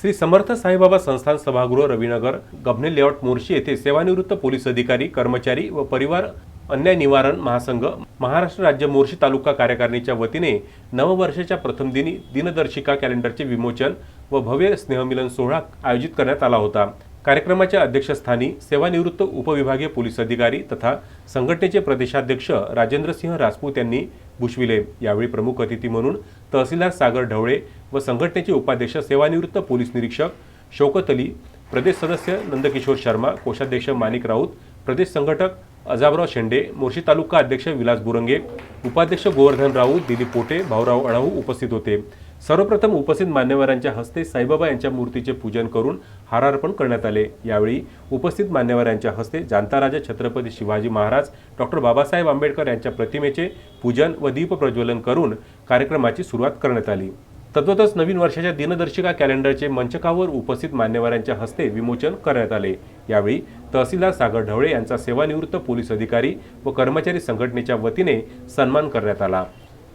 श्री समर्थ साईबाबा संस्थान सभागृह रविनगर गभने लेआउट मोर्शी येथे सेवानिवृत्त पोलीस अधिकारी कर्मचारी व परिवार अन्याय निवारण महासंघ महाराष्ट्र राज्य मोर्शी तालुका कार्यकारिणीच्या वतीने नववर्षाच्या प्रथम दिनी दिनदर्शिका कॅलेंडरचे विमोचन व भव्य स्नेहमिलन सोहळा आयोजित करण्यात आला होता. कार्यक्रमाच्या अध्यक्षस्थानी सेवानिवृत्त उपविभागीय पोलीस अधिकारी तथा संघटनेचे प्रदेशाध्यक्ष राजेंद्रसिंह राजपूत यांनी भूषविले यावेळी प्रमुख अतिथी म्हणून तहसीलदार सागर ढवळे व संघटनेचे उपाध्यक्ष सेवानिवृत्त पोलीस निरीक्षक शौकत अली प्रदेश सदस्य नंदकिशोर शर्मा कोषाध्यक्ष माणिक राऊत प्रदेश संघटक अजाबराव शेंडे मोर्शी तालुका अध्यक्ष विलास बुरंगे उपाध्यक्ष गोवर्धन राऊत दिलीप पोटे भाऊराव अणाऊ उपस्थित होते. सर्वप्रथम उपस्थित मान्यवरांच्या हस्ते साईबाबा यांच्या मूर्तीचे पूजन करून हारार्पण करण्यात आले. यावेळी उपस्थित मान्यवरांच्या हस्ते जांताराजा छत्रपती शिवाजी महाराज डॉक्टर बाबासाहेब आंबेडकर यांच्या प्रतिमेचे पूजन व दीप प्रज्वलन करून कार्यक्रमाची सुरुवात करण्यात आली. तद्वतच नवीन वर्षाच्या दिनदर्शिका कॅलेंडरचे मंचकावर उपस्थित मान्यवरांच्या हस्ते विमोचन करण्यात आले. यावेळी तहसीलदार सागर ढवळे यांचा सेवानिवृत्त पोलीस अधिकारी व कर्मचारी संघटनेच्या वतीने सन्मान करण्यात आला.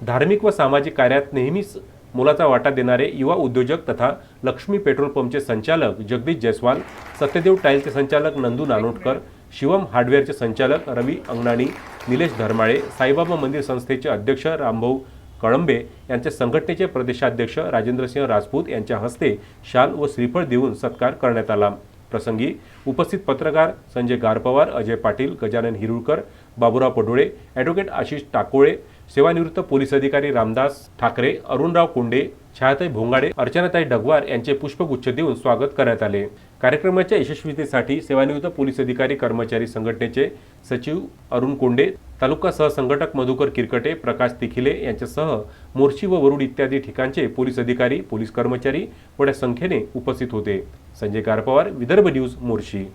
धार्मिक व सामाजिक कार्यात नेहमीच मोलाचा वाटा देणारे युवा उद्योजक तथा लक्ष्मी पेट्रोल पंपचे संचालक जगदीश जयस्वाल सत्यदेव टाईलचे संचालक नंदू नानोटकर शिवम हार्डवेअरचे संचालक रवी अंगणाणी निलेश धर्माळे साईबाबा मंदिर संस्थेचे अध्यक्ष रामभाऊ कळंबे यांचे संघटनेचे प्रदेशाध्यक्ष राजेंद्रसिंह राजपूत यांच्या हस्ते शाल व श्रीफळ देऊन सत्कार करण्यात आला. प्रसंगी उपस्थित पत्रकार संजय गारपवार अजय पाटील गजानन हिरुळकर बाबुराव पडोळे ॲडव्होकेट आशिष टाकोळे सेवानिवृत्त पोलीस अधिकारी रामदास ठाकरे अरुणराव कुंडे छायाताई भोंगाडे अर्चनाताई डगवार यांचे पुष्पगुच्छ देऊन स्वागत करण्यात आले. कार्यक्रमाच्या यशस्वीतेसाठी सेवानिवृत्त पोलीस अधिकारी कर्मचारी संघटनेचे सचिव अरुण कोंडे तालुका सहसंघटक मधुकर किरकटे प्रकाश तिखिले यांच्यासह मोर्शी व वरुड इत्यादी ठिकाणचे पोलीस अधिकारी पोलीस कर्मचारी मोठ्या संख्येने उपस्थित होते. संजय गारपवार विदर्भ न्यूज मोर्शी.